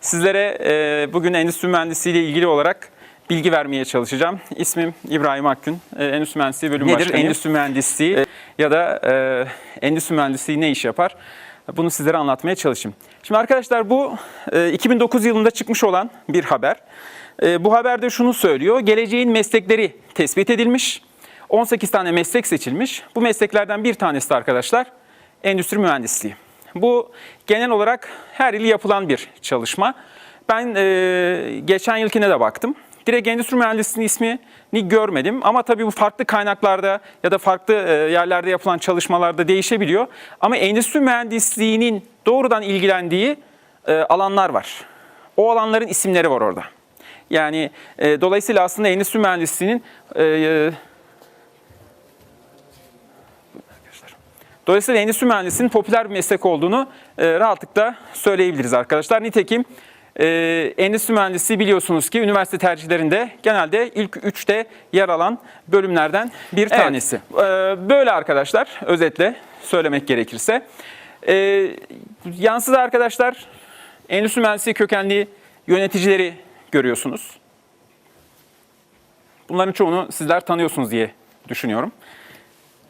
Sizlere e, bugün endüstri mühendisliği ile ilgili olarak bilgi vermeye çalışacağım. İsmim İbrahim Akgün. E, endüstri mühendisliği bölüm Nedir başkanıyım. endüstri mühendisliği e, ya da e, endüstri mühendisliği ne iş yapar? Bunu sizlere anlatmaya çalışayım. Şimdi arkadaşlar bu e, 2009 yılında çıkmış olan bir haber. E, bu haberde şunu söylüyor. Geleceğin meslekleri tespit edilmiş. 18 tane meslek seçilmiş. Bu mesleklerden bir tanesi de arkadaşlar endüstri mühendisliği. Bu genel olarak her yıl yapılan bir çalışma. Ben e, geçen yılkine de baktım. Direkt endüstri mühendisliğinin ismini görmedim ama tabii bu farklı kaynaklarda ya da farklı e, yerlerde yapılan çalışmalarda değişebiliyor. Ama endüstri mühendisliğinin doğrudan ilgilendiği e, alanlar var. O alanların isimleri var orada. Yani e, dolayısıyla aslında endüstri mühendisliğinin e, Dolayısıyla endüstri mühendisliğinin popüler bir meslek olduğunu e, rahatlıkla söyleyebiliriz arkadaşlar. Nitekim e, endüstri mühendisliği biliyorsunuz ki üniversite tercihlerinde genelde ilk üçte yer alan bölümlerden bir tanesi. E, böyle arkadaşlar özetle söylemek gerekirse. E, yansıda arkadaşlar endüstri mühendisliği kökenli yöneticileri görüyorsunuz. Bunların çoğunu sizler tanıyorsunuz diye düşünüyorum.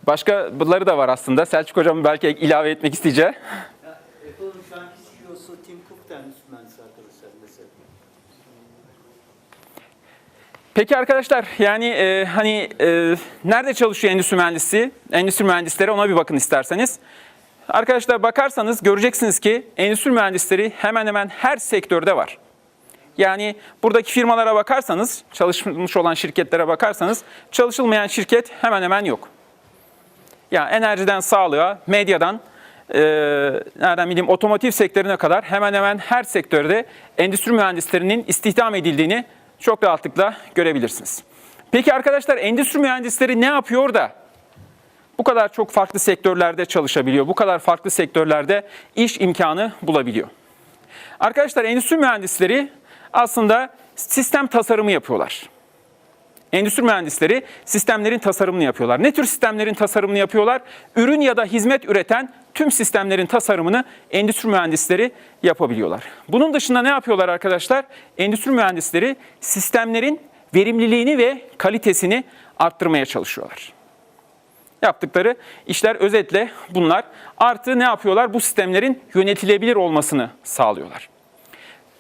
Başkaları da var aslında. Selçuk Hocam belki ilave etmek isteyeceği. Apple'ın şu anki CEO'su Tim Cook da endüstri mühendisi arkadaşlar mesela. Peki arkadaşlar yani e, hani e, nerede çalışıyor endüstri mühendisi? Endüstri mühendisleri ona bir bakın isterseniz. Arkadaşlar bakarsanız göreceksiniz ki endüstri mühendisleri hemen hemen her sektörde var. Yani buradaki firmalara bakarsanız, çalışmış olan şirketlere bakarsanız çalışılmayan şirket hemen hemen yok. Yani enerjiden sağlığa, medyadan, e, nereden bileyim otomotiv sektörüne kadar hemen hemen her sektörde endüstri mühendislerinin istihdam edildiğini çok rahatlıkla görebilirsiniz. Peki arkadaşlar endüstri mühendisleri ne yapıyor da bu kadar çok farklı sektörlerde çalışabiliyor, bu kadar farklı sektörlerde iş imkanı bulabiliyor? Arkadaşlar endüstri mühendisleri aslında sistem tasarımı yapıyorlar. Endüstri mühendisleri sistemlerin tasarımını yapıyorlar. Ne tür sistemlerin tasarımını yapıyorlar? Ürün ya da hizmet üreten tüm sistemlerin tasarımını endüstri mühendisleri yapabiliyorlar. Bunun dışında ne yapıyorlar arkadaşlar? Endüstri mühendisleri sistemlerin verimliliğini ve kalitesini arttırmaya çalışıyorlar. Yaptıkları işler özetle bunlar. Artı ne yapıyorlar? Bu sistemlerin yönetilebilir olmasını sağlıyorlar.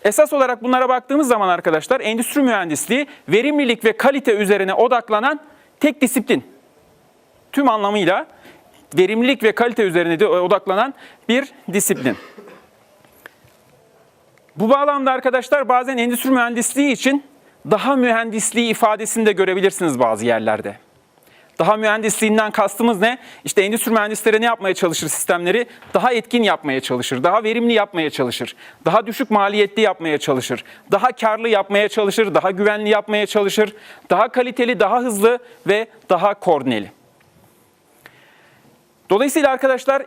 Esas olarak bunlara baktığımız zaman arkadaşlar endüstri mühendisliği verimlilik ve kalite üzerine odaklanan tek disiplin. Tüm anlamıyla verimlilik ve kalite üzerine de odaklanan bir disiplin. Bu bağlamda arkadaşlar bazen endüstri mühendisliği için daha mühendisliği ifadesini de görebilirsiniz bazı yerlerde. Daha mühendisliğinden kastımız ne? İşte endüstri mühendisleri ne yapmaya çalışır sistemleri? Daha etkin yapmaya çalışır, daha verimli yapmaya çalışır, daha düşük maliyetli yapmaya çalışır, daha karlı yapmaya çalışır, daha güvenli yapmaya çalışır, daha kaliteli, daha hızlı ve daha koordineli. Dolayısıyla arkadaşlar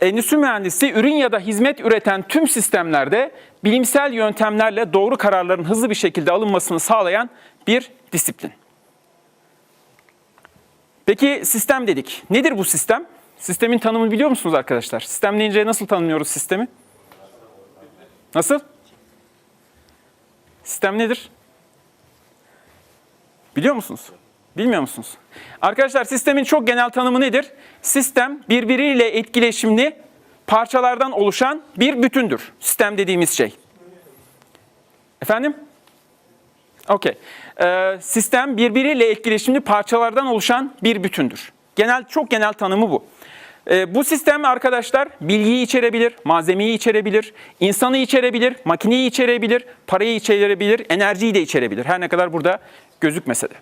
endüstri mühendisi ürün ya da hizmet üreten tüm sistemlerde bilimsel yöntemlerle doğru kararların hızlı bir şekilde alınmasını sağlayan bir disiplin. Peki sistem dedik. Nedir bu sistem? Sistemin tanımını biliyor musunuz arkadaşlar? Sistem deyince nasıl tanımlıyoruz sistemi? Nasıl? Sistem nedir? Biliyor musunuz? Bilmiyor musunuz? Arkadaşlar sistemin çok genel tanımı nedir? Sistem birbiriyle etkileşimli parçalardan oluşan bir bütündür. Sistem dediğimiz şey. Efendim? Okey. Ee, sistem birbiriyle etkileşimli parçalardan oluşan bir bütündür. Genel çok genel tanımı bu. Ee, bu sistem arkadaşlar bilgiyi içerebilir, malzemeyi içerebilir, insanı içerebilir, makineyi içerebilir, parayı içerebilir, enerjiyi de içerebilir. Her ne kadar burada gözükmese de.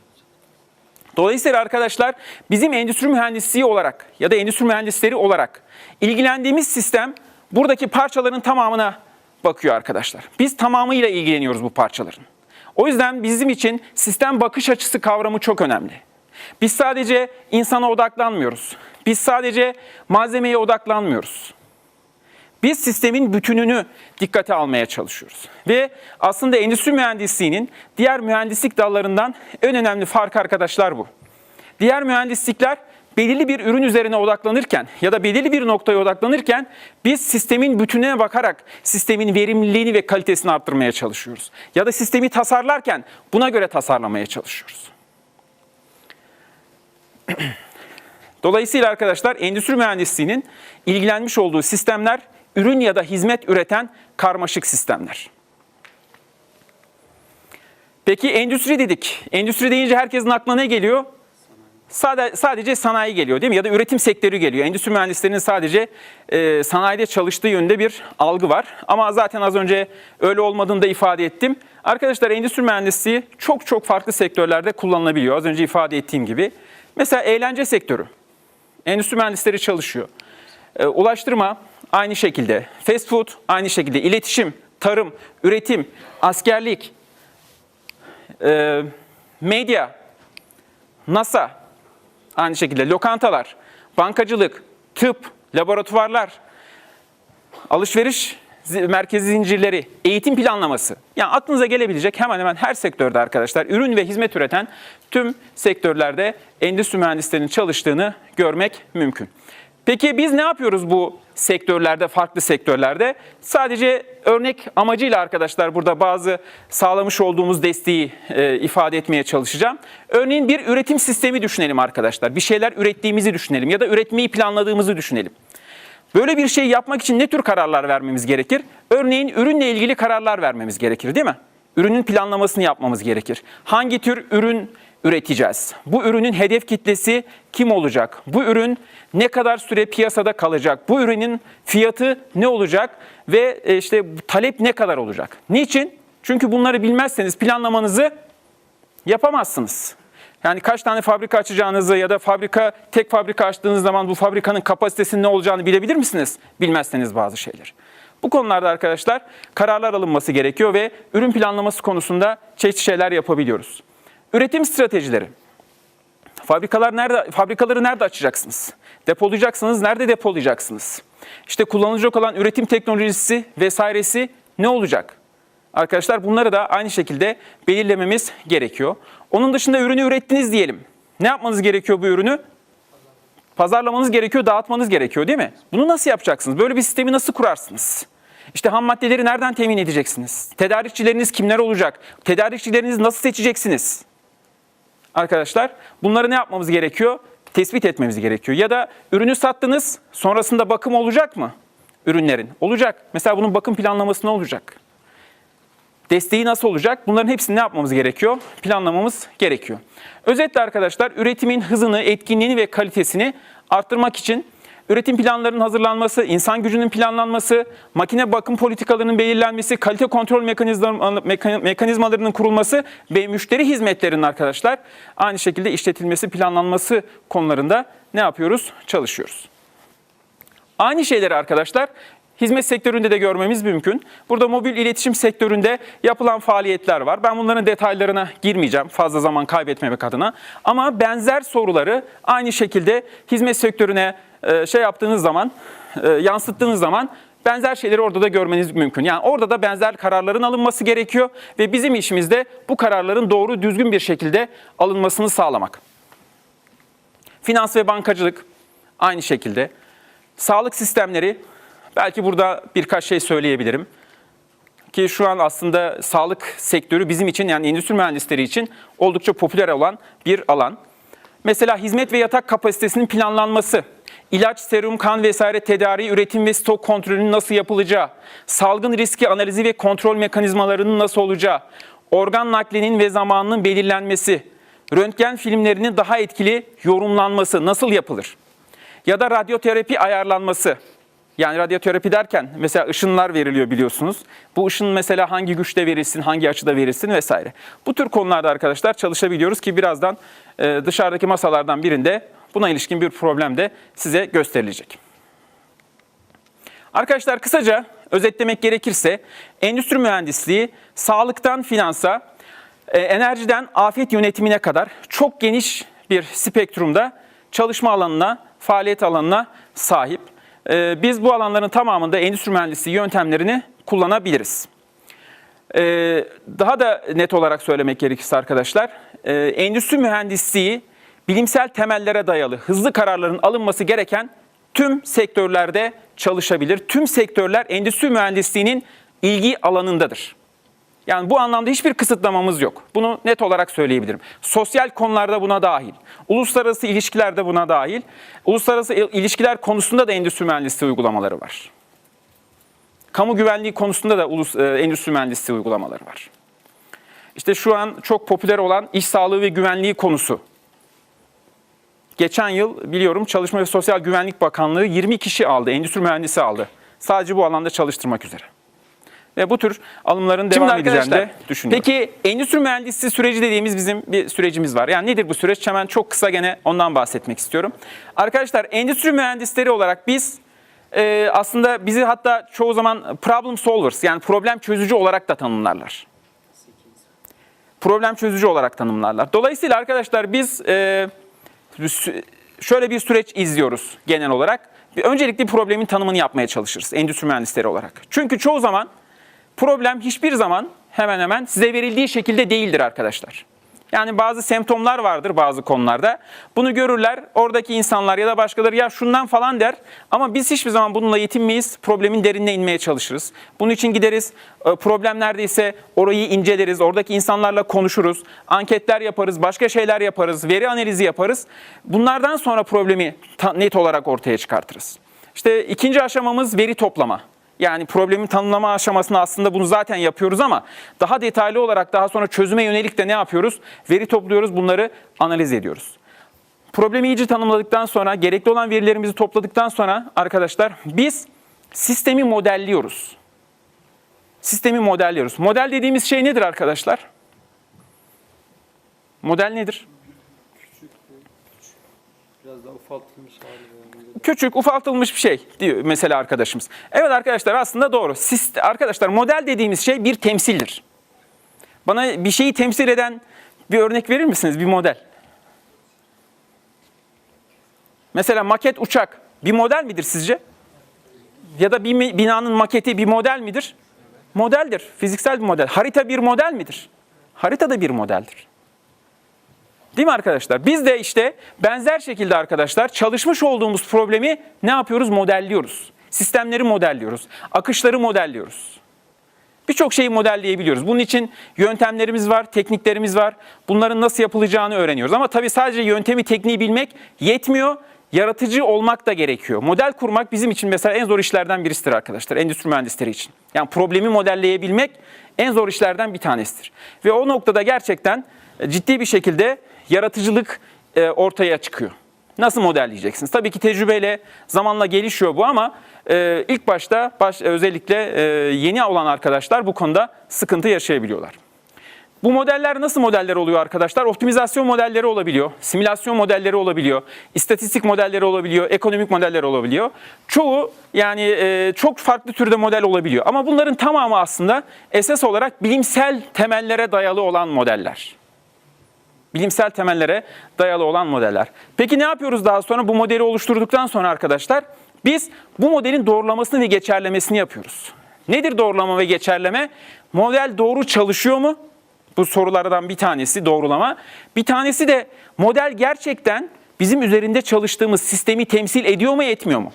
Dolayısıyla arkadaşlar bizim endüstri mühendisliği olarak ya da endüstri mühendisleri olarak ilgilendiğimiz sistem buradaki parçaların tamamına bakıyor arkadaşlar. Biz tamamıyla ilgileniyoruz bu parçaların. O yüzden bizim için sistem bakış açısı kavramı çok önemli. Biz sadece insana odaklanmıyoruz. Biz sadece malzemeye odaklanmıyoruz. Biz sistemin bütününü dikkate almaya çalışıyoruz. Ve aslında endüstri mühendisliğinin diğer mühendislik dallarından en önemli farkı arkadaşlar bu. Diğer mühendislikler belirli bir ürün üzerine odaklanırken ya da belirli bir noktaya odaklanırken biz sistemin bütününe bakarak sistemin verimliliğini ve kalitesini arttırmaya çalışıyoruz. Ya da sistemi tasarlarken buna göre tasarlamaya çalışıyoruz. Dolayısıyla arkadaşlar endüstri mühendisliğinin ilgilenmiş olduğu sistemler ürün ya da hizmet üreten karmaşık sistemler. Peki endüstri dedik. Endüstri deyince herkesin aklına ne geliyor? Sade- Sadece sanayi geliyor değil mi? Ya da üretim sektörü geliyor. Endüstri mühendislerinin sadece e, sanayide çalıştığı yönde bir algı var. Ama zaten az önce öyle olmadığını da ifade ettim. Arkadaşlar endüstri mühendisliği çok çok farklı sektörlerde kullanılabiliyor. Az önce ifade ettiğim gibi. Mesela eğlence sektörü. Endüstri mühendisleri çalışıyor. E, ulaştırma aynı şekilde. Fast food aynı şekilde. İletişim, tarım, üretim, askerlik, e, medya, NASA aynı şekilde. Lokantalar, bankacılık, tıp, laboratuvarlar, alışveriş zi- merkezi zincirleri, eğitim planlaması. Yani aklınıza gelebilecek hemen hemen her sektörde arkadaşlar ürün ve hizmet üreten tüm sektörlerde endüstri mühendislerinin çalıştığını görmek mümkün. Peki biz ne yapıyoruz bu sektörlerde, farklı sektörlerde? Sadece örnek amacıyla arkadaşlar burada bazı sağlamış olduğumuz desteği e, ifade etmeye çalışacağım. Örneğin bir üretim sistemi düşünelim arkadaşlar. Bir şeyler ürettiğimizi düşünelim ya da üretmeyi planladığımızı düşünelim. Böyle bir şey yapmak için ne tür kararlar vermemiz gerekir? Örneğin ürünle ilgili kararlar vermemiz gerekir değil mi? Ürünün planlamasını yapmamız gerekir. Hangi tür ürün üreteceğiz? Bu ürünün hedef kitlesi kim olacak? Bu ürün ne kadar süre piyasada kalacak? Bu ürünün fiyatı ne olacak? Ve e, işte talep ne kadar olacak? Niçin? Çünkü bunları bilmezseniz planlamanızı yapamazsınız. Yani kaç tane fabrika açacağınızı ya da fabrika tek fabrika açtığınız zaman bu fabrikanın kapasitesinin ne olacağını bilebilir misiniz? Bilmezseniz bazı şeyler. Bu konularda arkadaşlar kararlar alınması gerekiyor ve ürün planlaması konusunda çeşitli şeyler yapabiliyoruz. Üretim stratejileri. Fabrikalar nerede fabrikaları nerede açacaksınız? Depolayacaksınız, nerede depolayacaksınız? İşte kullanılacak olan üretim teknolojisi vesairesi ne olacak? Arkadaşlar bunları da aynı şekilde belirlememiz gerekiyor. Onun dışında ürünü ürettiniz diyelim. Ne yapmanız gerekiyor bu ürünü? Pazarlamanız gerekiyor, dağıtmanız gerekiyor değil mi? Bunu nasıl yapacaksınız? Böyle bir sistemi nasıl kurarsınız? İşte ham maddeleri nereden temin edeceksiniz? Tedarikçileriniz kimler olacak? Tedarikçilerinizi nasıl seçeceksiniz? Arkadaşlar bunları ne yapmamız gerekiyor? Tespit etmemiz gerekiyor. Ya da ürünü sattınız, sonrasında bakım olacak mı? Ürünlerin. Olacak. Mesela bunun bakım planlaması ne olacak? Desteği nasıl olacak? Bunların hepsini ne yapmamız gerekiyor? Planlamamız gerekiyor. Özetle arkadaşlar üretimin hızını, etkinliğini ve kalitesini arttırmak için üretim planlarının hazırlanması, insan gücünün planlanması, makine bakım politikalarının belirlenmesi, kalite kontrol mekanizma- meka- mekanizmalarının kurulması ve müşteri hizmetlerinin arkadaşlar aynı şekilde işletilmesi, planlanması konularında ne yapıyoruz? Çalışıyoruz. Aynı şeyleri arkadaşlar hizmet sektöründe de görmemiz mümkün. Burada mobil iletişim sektöründe yapılan faaliyetler var. Ben bunların detaylarına girmeyeceğim fazla zaman kaybetmemek adına. Ama benzer soruları aynı şekilde hizmet sektörüne e, şey yaptığınız zaman, e, yansıttığınız zaman benzer şeyleri orada da görmeniz mümkün. Yani orada da benzer kararların alınması gerekiyor ve bizim işimiz de bu kararların doğru, düzgün bir şekilde alınmasını sağlamak. Finans ve bankacılık aynı şekilde. Sağlık sistemleri, belki burada birkaç şey söyleyebilirim. Ki şu an aslında sağlık sektörü bizim için yani endüstri mühendisleri için oldukça popüler olan bir alan. Mesela hizmet ve yatak kapasitesinin planlanması, ilaç, serum, kan vesaire tedariği, üretim ve stok kontrolünün nasıl yapılacağı, salgın riski analizi ve kontrol mekanizmalarının nasıl olacağı, organ naklinin ve zamanının belirlenmesi, röntgen filmlerinin daha etkili yorumlanması nasıl yapılır? Ya da radyoterapi ayarlanması. Yani radyoterapi derken mesela ışınlar veriliyor biliyorsunuz. Bu ışın mesela hangi güçte verilsin, hangi açıda verilsin vesaire. Bu tür konularda arkadaşlar çalışabiliyoruz ki birazdan e, dışarıdaki masalardan birinde buna ilişkin bir problem de size gösterilecek. Arkadaşlar kısaca özetlemek gerekirse endüstri mühendisliği sağlıktan finansa, e, enerjiden afet yönetimine kadar çok geniş bir spektrumda çalışma alanına, faaliyet alanına sahip. E, Biz bu alanların tamamında endüstri mühendisliği yöntemlerini kullanabiliriz. E, Daha da net olarak söylemek gerekirse arkadaşlar, e, endüstri mühendisliği bilimsel temellere dayalı hızlı kararların alınması gereken tüm sektörlerde çalışabilir. Tüm sektörler endüstri mühendisliğinin ilgi alanındadır. Yani bu anlamda hiçbir kısıtlamamız yok. Bunu net olarak söyleyebilirim. Sosyal konularda buna dahil. Uluslararası ilişkilerde buna dahil. Uluslararası il- ilişkiler konusunda da endüstri mühendisliği uygulamaları var. Kamu güvenliği konusunda da ulus, e, endüstri mühendisliği uygulamaları var. İşte şu an çok popüler olan iş sağlığı ve güvenliği konusu. Geçen yıl biliyorum Çalışma ve Sosyal Güvenlik Bakanlığı 20 kişi aldı, endüstri mühendisi aldı. Sadece bu alanda çalıştırmak üzere. Ve bu tür alımların devam Şimdi edeceğini de düşünüyorum. Peki endüstri mühendisliği süreci dediğimiz bizim bir sürecimiz var. Yani nedir bu süreç? Hemen çok kısa gene ondan bahsetmek istiyorum. Arkadaşlar endüstri mühendisleri olarak biz e, aslında bizi hatta çoğu zaman problem solvers yani problem çözücü olarak da tanımlarlar. Problem çözücü olarak tanımlarlar. Dolayısıyla arkadaşlar biz e, şöyle bir süreç izliyoruz genel olarak. Öncelikle problemin tanımını yapmaya çalışırız endüstri mühendisleri olarak. Çünkü çoğu zaman problem hiçbir zaman hemen hemen size verildiği şekilde değildir arkadaşlar. Yani bazı semptomlar vardır bazı konularda. Bunu görürler oradaki insanlar ya da başkaları ya şundan falan der. Ama biz hiçbir zaman bununla yetinmeyiz. Problemin derinine inmeye çalışırız. Bunun için gideriz. e, Problem neredeyse orayı inceleriz. Oradaki insanlarla konuşuruz. Anketler yaparız. Başka şeyler yaparız. Veri analizi yaparız. Bunlardan sonra problemi net olarak ortaya çıkartırız. İşte ikinci aşamamız veri toplama. Yani problemin tanımlama aşamasında aslında bunu zaten yapıyoruz ama daha detaylı olarak daha sonra çözüme yönelik de ne yapıyoruz? Veri topluyoruz, bunları analiz ediyoruz. Problemi iyice tanımladıktan sonra, gerekli olan verilerimizi topladıktan sonra arkadaşlar biz sistemi modelliyoruz. Sistemi modelliyoruz. Model dediğimiz şey nedir arkadaşlar? Model nedir? Biraz daha ufaltılmış hali. Küçük, ufaltılmış bir şey diyor mesela arkadaşımız. Evet arkadaşlar aslında doğru. Sist- arkadaşlar model dediğimiz şey bir temsildir. Bana bir şeyi temsil eden bir örnek verir misiniz? Bir model. Mesela maket uçak bir model midir sizce? Ya da bir binanın maketi bir model midir? Modeldir. Fiziksel bir model. Harita bir model midir? Harita da bir modeldir. Değil mi arkadaşlar? Biz de işte benzer şekilde arkadaşlar çalışmış olduğumuz problemi ne yapıyoruz? Modelliyoruz. Sistemleri modelliyoruz. Akışları modelliyoruz. Birçok şeyi modelleyebiliyoruz. Bunun için yöntemlerimiz var, tekniklerimiz var. Bunların nasıl yapılacağını öğreniyoruz. Ama tabii sadece yöntemi, tekniği bilmek yetmiyor. Yaratıcı olmak da gerekiyor. Model kurmak bizim için mesela en zor işlerden birisidir arkadaşlar. Endüstri mühendisleri için. Yani problemi modelleyebilmek en zor işlerden bir tanesidir. Ve o noktada gerçekten e, ciddi bir şekilde yaratıcılık e, ortaya çıkıyor. Nasıl modelleyeceksiniz? Tabii ki tecrübeyle zamanla gelişiyor bu ama e, ilk başta baş, özellikle e, yeni olan arkadaşlar bu konuda sıkıntı yaşayabiliyorlar. Bu modeller nasıl modeller oluyor arkadaşlar? Optimizasyon modelleri olabiliyor, simülasyon modelleri olabiliyor, istatistik modelleri olabiliyor, ekonomik modeller olabiliyor. Çoğu yani e, çok farklı türde model olabiliyor. Ama bunların tamamı aslında esas olarak bilimsel temellere dayalı olan modeller bilimsel temellere dayalı olan modeller. Peki ne yapıyoruz daha sonra? Bu modeli oluşturduktan sonra arkadaşlar biz bu modelin doğrulamasını ve geçerlemesini yapıyoruz. Nedir doğrulama ve geçerleme? Model doğru çalışıyor mu? Bu sorulardan bir tanesi doğrulama. Bir tanesi de model gerçekten bizim üzerinde çalıştığımız sistemi temsil ediyor mu etmiyor mu?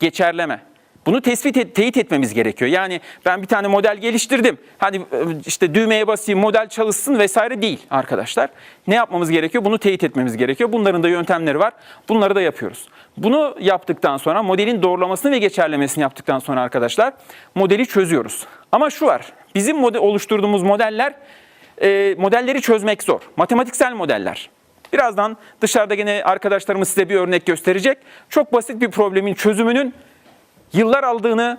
Geçerleme. Bunu tespit et, teyit etmemiz gerekiyor. Yani ben bir tane model geliştirdim. Hadi e, işte düğmeye basayım, model çalışsın vesaire değil arkadaşlar. Ne yapmamız gerekiyor? Bunu teyit etmemiz gerekiyor. Bunların da yöntemleri var. Bunları da yapıyoruz. Bunu yaptıktan sonra modelin doğrulamasını ve geçerlemesini yaptıktan sonra arkadaşlar modeli çözüyoruz. Ama şu var. Bizim model, oluşturduğumuz modeller e, modelleri çözmek zor. Matematiksel modeller. Birazdan dışarıda gene arkadaşlarımız size bir örnek gösterecek. Çok basit bir problemin çözümünün yıllar aldığını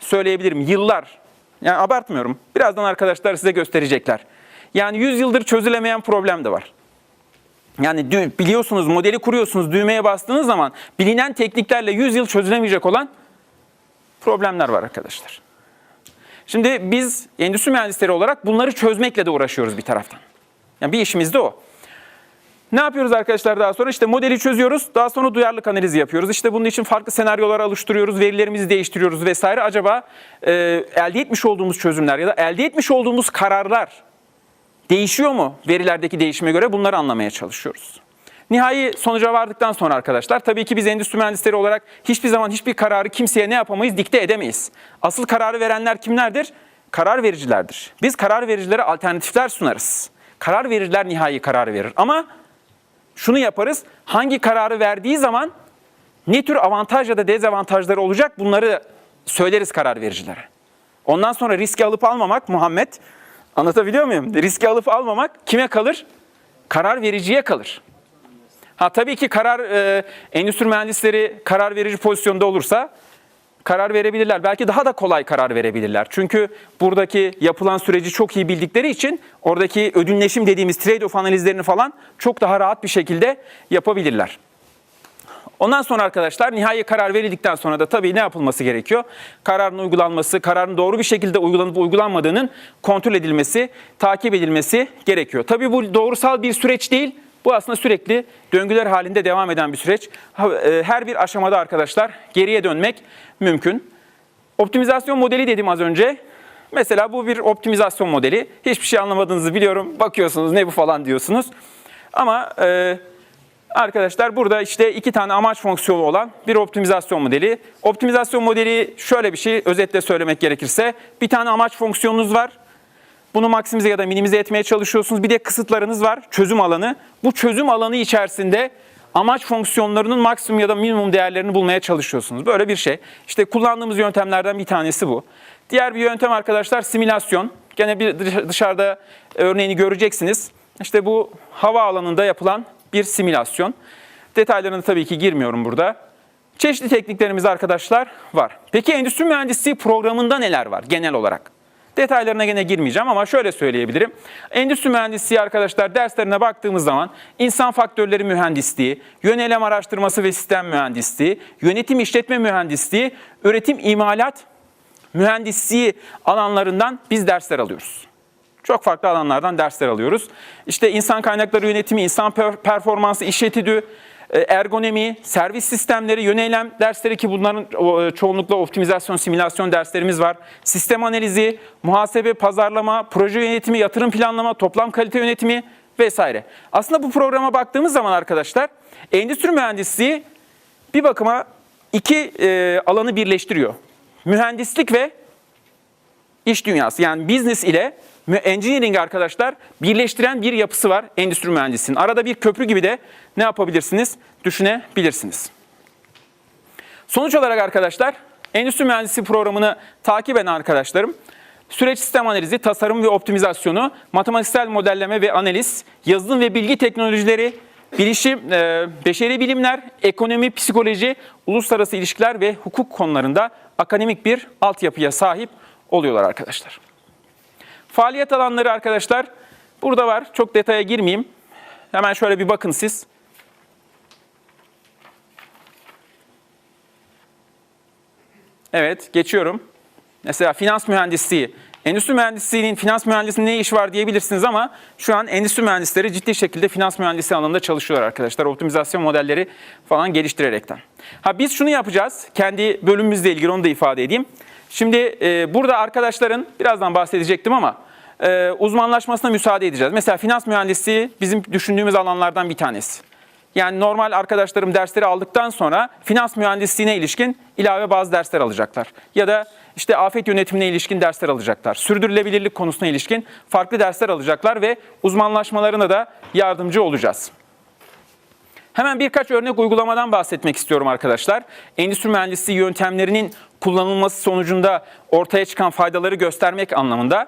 söyleyebilirim. Yıllar. Yani abartmıyorum. Birazdan arkadaşlar size gösterecekler. Yani 100 yıldır çözülemeyen problem de var. Yani biliyorsunuz modeli kuruyorsunuz düğmeye bastığınız zaman bilinen tekniklerle 100 yıl çözülemeyecek olan problemler var arkadaşlar. Şimdi biz endüstri mühendisleri olarak bunları çözmekle de uğraşıyoruz bir taraftan. Yani bir işimiz de o. Ne yapıyoruz arkadaşlar daha sonra? İşte modeli çözüyoruz. Daha sonra duyarlılık analizi yapıyoruz. İşte bunun için farklı senaryolar oluşturuyoruz. Verilerimizi değiştiriyoruz vesaire. Acaba e, elde etmiş olduğumuz çözümler ya da elde etmiş olduğumuz kararlar değişiyor mu verilerdeki değişime göre? Bunları anlamaya çalışıyoruz. Nihai sonuca vardıktan sonra arkadaşlar tabii ki biz endüstri mühendisleri olarak hiçbir zaman hiçbir kararı kimseye ne yapamayız? Dikte edemeyiz. Asıl kararı verenler kimlerdir? Karar vericilerdir. Biz karar vericilere alternatifler sunarız. Karar vericiler nihai kararı verir. Ama şunu yaparız. Hangi kararı verdiği zaman ne tür avantaj ya da dezavantajları olacak bunları söyleriz karar vericilere. Ondan sonra riski alıp almamak Muhammed anlatabiliyor muyum? Riski alıp almamak kime kalır? Karar vericiye kalır. Ha tabii ki karar e, endüstri mühendisleri karar verici pozisyonda olursa karar verebilirler. Belki daha da kolay karar verebilirler. Çünkü buradaki yapılan süreci çok iyi bildikleri için oradaki ödünleşim dediğimiz trade-off analizlerini falan çok daha rahat bir şekilde yapabilirler. Ondan sonra arkadaşlar nihai karar verildikten sonra da tabii ne yapılması gerekiyor? Kararın uygulanması, kararın doğru bir şekilde uygulanıp uygulanmadığının kontrol edilmesi, takip edilmesi gerekiyor. Tabii bu doğrusal bir süreç değil. Bu aslında sürekli döngüler halinde devam eden bir süreç. E, Her bir aşamada arkadaşlar geriye dönmek mümkün. Optimizasyon modeli dedim az önce. Mesela bu bir optimizasyon modeli. Hiçbir şey anlamadığınızı biliyorum. Bakıyorsunuz ne bu falan diyorsunuz. Ama e, arkadaşlar burada işte iki tane amaç fonksiyonu olan bir optimizasyon modeli. Optimizasyon modeli şöyle bir şey özetle söylemek gerekirse. Bir tane amaç fonksiyonunuz var. Bunu maksimize ya da minimize etmeye çalışıyorsunuz. Bir de kısıtlarınız var. Çözüm alanı. Bu çözüm alanı içerisinde amaç fonksiyonlarının maksimum ya da minimum değerlerini bulmaya çalışıyorsunuz. Böyle bir şey. İşte kullandığımız yöntemlerden bir tanesi bu. Diğer bir yöntem arkadaşlar simülasyon. Gene bir dış- dışarıda örneğini göreceksiniz. İşte bu hava alanında yapılan bir simülasyon. Detaylarına tabii ki girmiyorum burada. Çeşitli tekniklerimiz arkadaşlar var. Peki endüstri mühendisliği programında neler var genel olarak? Detaylarına gene girmeyeceğim ama şöyle söyleyebilirim. Endüstri mühendisliği arkadaşlar derslerine baktığımız zaman insan faktörleri mühendisliği, yönelim araştırması ve sistem mühendisliği, yönetim işletme mühendisliği, üretim imalat mühendisliği alanlarından biz dersler alıyoruz. Çok farklı alanlardan dersler alıyoruz. İşte insan kaynakları yönetimi, insan per- performansı, iş etüdü, ergonomi, servis sistemleri, yöneylem dersleri ki bunların e, çoğunlukla optimizasyon, simülasyon derslerimiz var. Sistem analizi, muhasebe, pazarlama, proje yönetimi, yatırım planlama, toplam kalite yönetimi vesaire. Aslında bu programa baktığımız zaman arkadaşlar endüstri mühendisliği bir bakıma iki e, alanı birleştiriyor. Mühendislik ve iş dünyası yani business ile engineering arkadaşlar birleştiren bir yapısı var endüstri mühendisliğinin. Arada bir köprü gibi de ne yapabilirsiniz? Düşünebilirsiniz. Sonuç olarak arkadaşlar endüstri mühendisliği programını takip eden arkadaşlarım süreç sistem analizi, tasarım ve optimizasyonu, matematiksel modelleme ve analiz, yazılım ve bilgi teknolojileri, bilişim, e, beşeri bilimler, ekonomi, psikoloji, uluslararası ilişkiler ve hukuk konularında akademik bir altyapıya sahip oluyorlar arkadaşlar. Faaliyet alanları arkadaşlar burada var. Çok detaya girmeyeyim. Hemen şöyle bir bakın siz. Evet, geçiyorum. Mesela finans mühendisliği. Endüstri mühendisliğinin, finans mühendisliğinin ne iş var diyebilirsiniz ama şu an endüstri mühendisleri ciddi şekilde finans mühendisliği alanında çalışıyorlar arkadaşlar. Optimizasyon modelleri falan geliştirerekten. Ha biz şunu yapacağız. Kendi bölümümüzle ilgili onu da ifade edeyim. Şimdi e, burada arkadaşların, birazdan bahsedecektim ama e, uzmanlaşmasına müsaade edeceğiz. Mesela finans mühendisliği bizim düşündüğümüz alanlardan bir tanesi. Yani normal arkadaşlarım dersleri aldıktan sonra finans mühendisliğine ilişkin ilave bazı dersler alacaklar. Ya da işte afet yönetimine ilişkin dersler alacaklar. Sürdürülebilirlik konusuna ilişkin farklı dersler alacaklar ve uzmanlaşmalarına da yardımcı olacağız. Hemen birkaç örnek uygulamadan bahsetmek istiyorum arkadaşlar. Endüstri mühendisliği yöntemlerinin kullanılması sonucunda ortaya çıkan faydaları göstermek anlamında.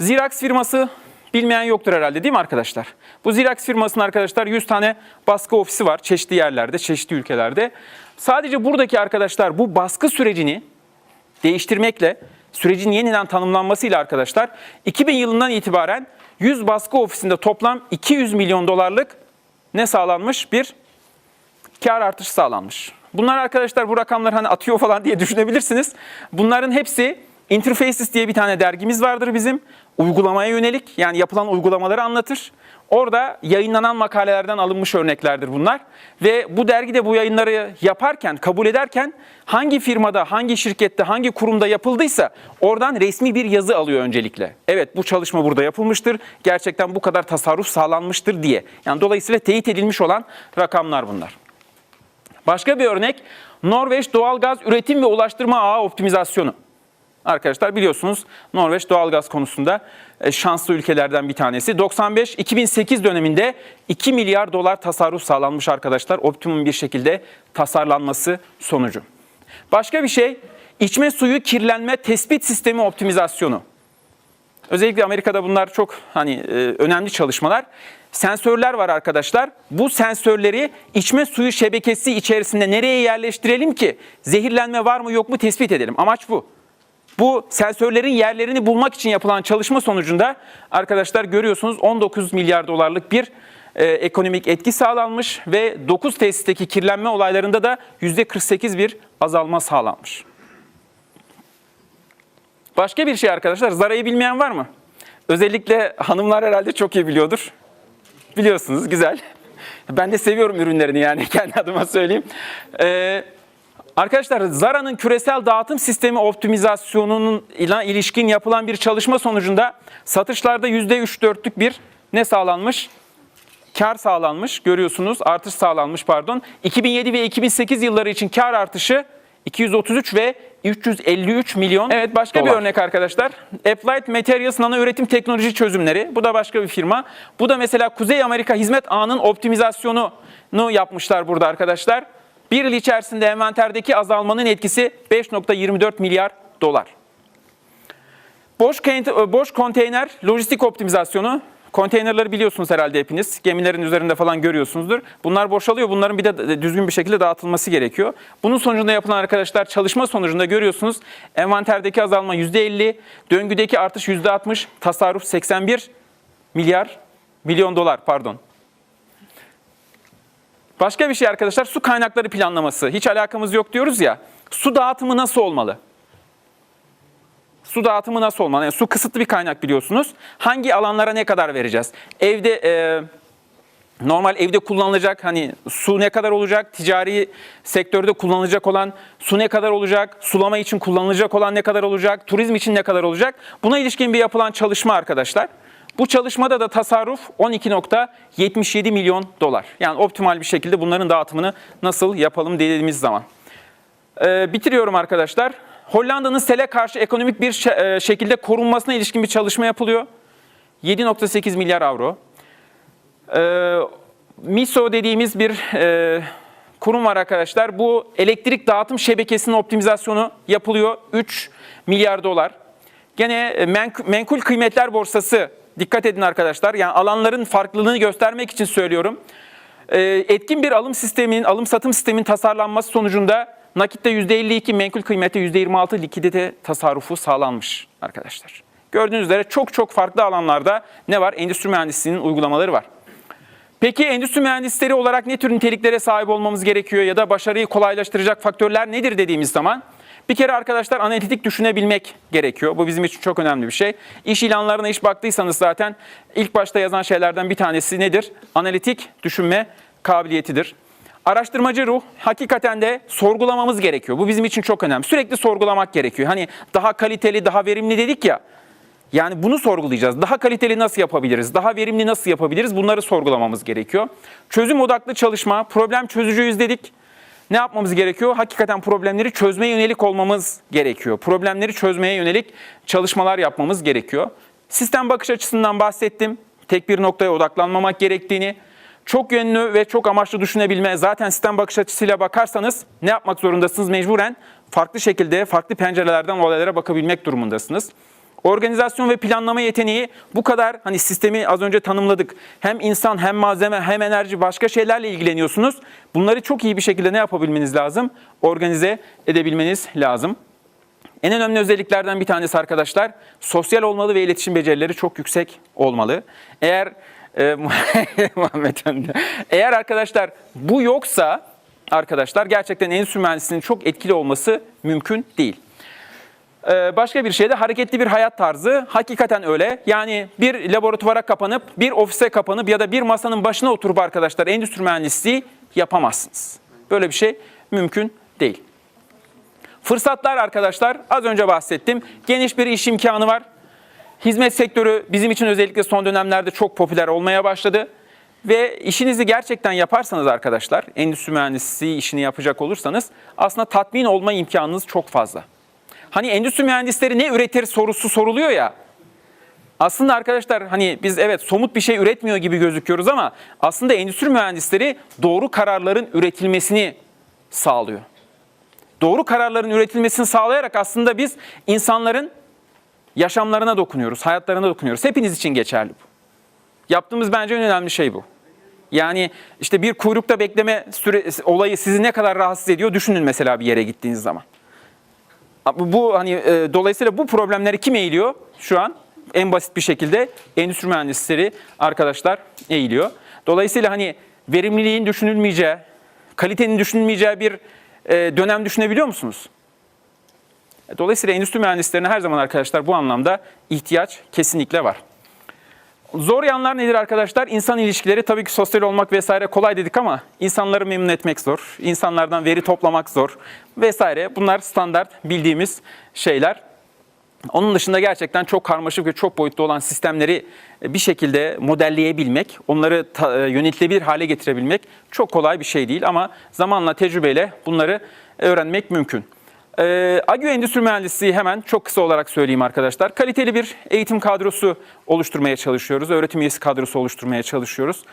Xerox firması bilmeyen yoktur herhalde değil mi arkadaşlar? Bu Xerox firmasının arkadaşlar 100 tane baskı ofisi var çeşitli yerlerde, çeşitli ülkelerde. Sadece buradaki arkadaşlar bu baskı sürecini değiştirmekle, sürecin yeniden tanımlanmasıyla arkadaşlar 2000 yılından itibaren 100 baskı ofisinde toplam 200 milyon dolarlık ne sağlanmış? Bir kar artışı sağlanmış. Bunlar arkadaşlar bu rakamlar hani atıyor falan diye düşünebilirsiniz. Bunların hepsi Interfaces diye bir tane dergimiz vardır bizim. Uygulamaya yönelik yani yapılan uygulamaları anlatır. Orada yayınlanan makalelerden alınmış örneklerdir bunlar. Ve bu dergide bu yayınları yaparken, kabul ederken hangi firmada, hangi şirkette, hangi kurumda yapıldıysa oradan resmi bir yazı alıyor öncelikle. Evet bu çalışma burada yapılmıştır. Gerçekten bu kadar tasarruf sağlanmıştır diye. Yani dolayısıyla teyit edilmiş olan rakamlar bunlar. Başka bir örnek Norveç doğalgaz üretim ve ulaştırma ağı optimizasyonu. Arkadaşlar biliyorsunuz Norveç doğalgaz konusunda e, şanslı ülkelerden bir tanesi. 95-2008 döneminde 2 milyar dolar tasarruf sağlanmış arkadaşlar optimum bir şekilde tasarlanması sonucu. Başka bir şey içme suyu kirlenme tespit sistemi optimizasyonu. Özellikle Amerika'da bunlar çok hani e, önemli çalışmalar. Sensörler var arkadaşlar. Bu sensörleri içme suyu şebekesi içerisinde nereye yerleştirelim ki zehirlenme var mı yok mu tespit edelim. Amaç bu. Bu sensörlerin yerlerini bulmak için yapılan çalışma sonucunda arkadaşlar görüyorsunuz 19 milyar dolarlık bir e, ekonomik etki sağlanmış ve 9 tesisteki kirlenme olaylarında da %48 bir azalma sağlanmış. Başka bir şey arkadaşlar, zarayı bilmeyen var mı? Özellikle hanımlar herhalde çok iyi biliyordur. Biliyorsunuz, güzel. Ben de seviyorum ürünlerini yani kendi adıma söyleyeyim. Ee, arkadaşlar Zara'nın küresel dağıtım sistemi optimizasyonunun ile ilişkin yapılan bir çalışma sonucunda satışlarda %3-4'lük bir ne sağlanmış? Kar sağlanmış görüyorsunuz artış sağlanmış pardon. 2007 ve 2008 yılları için kar artışı 233 ve 353 milyon. Evet başka bir Dolar. örnek arkadaşlar. Applied Materials Nano Üretim Teknoloji Çözümleri. Bu da başka bir firma. Bu da mesela Kuzey Amerika hizmet ağının optimizasyonunu yapmışlar burada arkadaşlar. Bir yıl içerisinde envanterdeki azalmanın etkisi 5.24 milyar dolar. Boş, kent- boş konteyner lojistik optimizasyonu. Konteynerleri biliyorsunuz herhalde hepiniz. Gemilerin üzerinde falan görüyorsunuzdur. Bunlar boşalıyor. Bunların bir de düzgün bir şekilde dağıtılması gerekiyor. Bunun sonucunda yapılan arkadaşlar çalışma sonucunda görüyorsunuz. Envanterdeki azalma %50, döngüdeki artış %60, tasarruf 81 milyar milyon dolar pardon. Başka bir şey arkadaşlar su kaynakları planlaması. Hiç alakamız yok diyoruz ya. Su dağıtımı nasıl olmalı? Su dağıtımı nasıl olmalı? Yani su kısıtlı bir kaynak biliyorsunuz. Hangi alanlara ne kadar vereceğiz? Evde e, normal evde kullanılacak hani su ne kadar olacak? Ticari sektörde kullanılacak olan su ne kadar olacak? Sulama için kullanılacak olan ne kadar olacak? Turizm için ne kadar olacak? Buna ilişkin bir yapılan çalışma arkadaşlar. Bu çalışmada da tasarruf 12.77 milyon dolar. Yani optimal bir şekilde bunların dağıtımını nasıl yapalım dediğimiz zaman. Ee, bitiriyorum arkadaşlar. Hollanda'nın sele karşı ekonomik bir e, şekilde korunmasına ilişkin bir çalışma yapılıyor. 7.8 milyar avro. Ee, MISO dediğimiz bir e, kurum var arkadaşlar. Bu elektrik dağıtım şebekesinin optimizasyonu yapılıyor. 3 milyar dolar. Gene e, menk- menkul kıymetler borsası dikkat edin arkadaşlar. Yani alanların farklılığını göstermek için söylüyorum. Ee, etkin bir alım sisteminin, alım satım sistemin tasarlanması sonucunda nakitte %52, menkul kıymette %26 likidite tasarrufu sağlanmış arkadaşlar. Gördüğünüz üzere çok çok farklı alanlarda ne var? Endüstri mühendisliğinin uygulamaları var. Peki endüstri mühendisleri olarak ne tür niteliklere sahip olmamız gerekiyor ya da başarıyı kolaylaştıracak faktörler nedir dediğimiz zaman bir kere arkadaşlar analitik düşünebilmek gerekiyor. Bu bizim için çok önemli bir şey. İş ilanlarına iş baktıysanız zaten ilk başta yazan şeylerden bir tanesi nedir? Analitik düşünme kabiliyetidir. Araştırmacı ruh hakikaten de sorgulamamız gerekiyor. Bu bizim için çok önemli. Sürekli sorgulamak gerekiyor. Hani daha kaliteli, daha verimli dedik ya. Yani bunu sorgulayacağız. Daha kaliteli nasıl yapabiliriz? Daha verimli nasıl yapabiliriz? Bunları sorgulamamız gerekiyor. Çözüm odaklı çalışma, problem çözücüyüz dedik. Ne yapmamız gerekiyor? Hakikaten problemleri çözmeye yönelik olmamız gerekiyor. Problemleri çözmeye yönelik çalışmalar yapmamız gerekiyor. Sistem bakış açısından bahsettim. Tek bir noktaya odaklanmamak gerektiğini, çok yönlü ve çok amaçlı düşünebilme. Zaten sistem bakış açısıyla bakarsanız ne yapmak zorundasınız? Mecburen farklı şekilde, farklı pencerelerden olaylara bakabilmek durumundasınız. Organizasyon ve planlama yeteneği bu kadar hani sistemi az önce tanımladık. Hem insan hem malzeme hem enerji başka şeylerle ilgileniyorsunuz. Bunları çok iyi bir şekilde ne yapabilmeniz lazım? Organize edebilmeniz lazım. En önemli özelliklerden bir tanesi arkadaşlar sosyal olmalı ve iletişim becerileri çok yüksek olmalı. Eğer e, Muhammed Önde. Eğer arkadaşlar bu yoksa arkadaşlar gerçekten endüstri mühendisliğinin çok etkili olması mümkün değil. Ee, başka bir şey de hareketli bir hayat tarzı. Hakikaten öyle. Yani bir laboratuvara kapanıp, bir ofise kapanıp ya da bir masanın başına oturup arkadaşlar endüstri mühendisliği yapamazsınız. Böyle bir şey mümkün değil. Fırsatlar arkadaşlar az önce bahsettim. Geniş bir iş imkanı var. Hizmet sektörü bizim için özellikle son dönemlerde çok popüler olmaya başladı. Ve işinizi gerçekten yaparsanız arkadaşlar, endüstri mühendisliği işini yapacak olursanız aslında tatmin olma imkanınız çok fazla. Hani endüstri mühendisleri ne üretir sorusu soruluyor ya. Aslında arkadaşlar hani biz evet somut bir şey üretmiyor gibi gözüküyoruz ama aslında endüstri mühendisleri doğru kararların üretilmesini sağlıyor. Doğru kararların üretilmesini sağlayarak aslında biz insanların yaşamlarına dokunuyoruz, hayatlarına dokunuyoruz. Hepiniz için geçerli bu. Yaptığımız bence en önemli şey bu. Yani işte bir kuyrukta bekleme süre, olayı sizi ne kadar rahatsız ediyor düşünün mesela bir yere gittiğiniz zaman. Bu hani e, dolayısıyla bu problemleri kim eğiliyor şu an? En basit bir şekilde endüstri mühendisleri arkadaşlar eğiliyor. Dolayısıyla hani verimliliğin düşünülmeyeceği, kalitenin düşünülmeyeceği bir e, dönem düşünebiliyor musunuz? Dolayısıyla endüstri mühendislerine her zaman arkadaşlar bu anlamda ihtiyaç kesinlikle var. Zor yanlar nedir arkadaşlar? İnsan ilişkileri tabii ki sosyal olmak vesaire kolay dedik ama insanları memnun etmek zor. İnsanlardan veri toplamak zor vesaire. Bunlar standart bildiğimiz şeyler. Onun dışında gerçekten çok karmaşık ve çok boyutlu olan sistemleri bir şekilde modelleyebilmek, onları yönetilebilir hale getirebilmek çok kolay bir şey değil ama zamanla tecrübeyle bunları öğrenmek mümkün. Ee, Agü Endüstri Mühendisliği hemen çok kısa olarak söyleyeyim arkadaşlar. Kaliteli bir eğitim kadrosu oluşturmaya çalışıyoruz. Öğretim üyesi kadrosu oluşturmaya çalışıyoruz.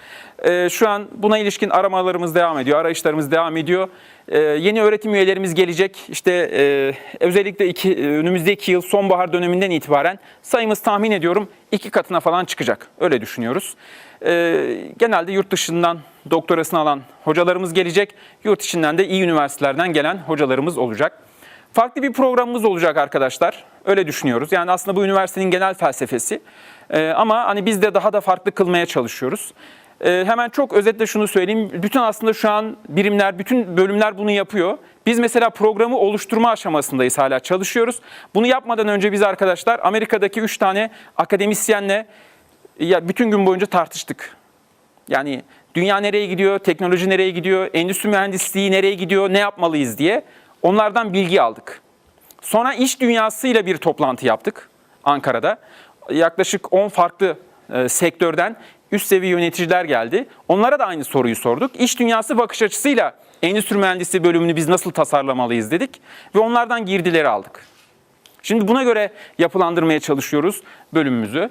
Ee, şu an buna ilişkin aramalarımız devam ediyor, arayışlarımız devam ediyor. Ee, yeni öğretim üyelerimiz gelecek. İşte e, özellikle iki, e, önümüzdeki yıl sonbahar döneminden itibaren sayımız tahmin ediyorum iki katına falan çıkacak. Öyle düşünüyoruz. Ee, genelde yurt dışından doktorasını alan hocalarımız gelecek. Yurt içinden de iyi üniversitelerden gelen hocalarımız olacak. Farklı bir programımız olacak arkadaşlar. Öyle düşünüyoruz. Yani aslında bu üniversitenin genel felsefesi. Ee, ama hani biz de daha da farklı kılmaya çalışıyoruz. Ee, hemen çok özetle şunu söyleyeyim. Bütün aslında şu an birimler, bütün bölümler bunu yapıyor. Biz mesela programı oluşturma aşamasındayız hala çalışıyoruz. Bunu yapmadan önce biz arkadaşlar Amerika'daki 3 tane akademisyenle ya bütün gün boyunca tartıştık. Yani dünya nereye gidiyor, teknoloji nereye gidiyor, endüstri mühendisliği nereye gidiyor, ne yapmalıyız diye onlardan bilgi aldık. Sonra iş dünyasıyla bir toplantı yaptık Ankara'da. Yaklaşık 10 farklı e, sektörden üst seviye yöneticiler geldi. Onlara da aynı soruyu sorduk. İş dünyası bakış açısıyla endüstri mühendisliği bölümünü biz nasıl tasarlamalıyız dedik ve onlardan girdileri aldık. Şimdi buna göre yapılandırmaya çalışıyoruz bölümümüzü.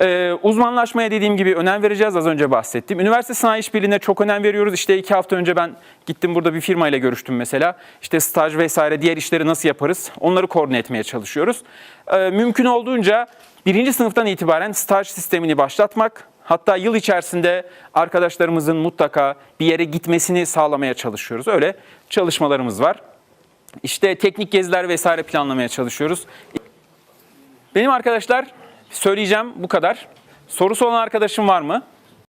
Ee, uzmanlaşmaya dediğim gibi önem vereceğiz az önce bahsettim. Üniversite sanayi işbirliğine çok önem veriyoruz. İşte iki hafta önce ben gittim burada bir firmayla görüştüm mesela. İşte staj vesaire diğer işleri nasıl yaparız onları koordine etmeye çalışıyoruz. Ee, mümkün olduğunca birinci sınıftan itibaren staj sistemini başlatmak hatta yıl içerisinde arkadaşlarımızın mutlaka bir yere gitmesini sağlamaya çalışıyoruz. Öyle çalışmalarımız var. İşte teknik geziler vesaire planlamaya çalışıyoruz. Benim arkadaşlar söyleyeceğim bu kadar. Sorusu olan arkadaşım var mı?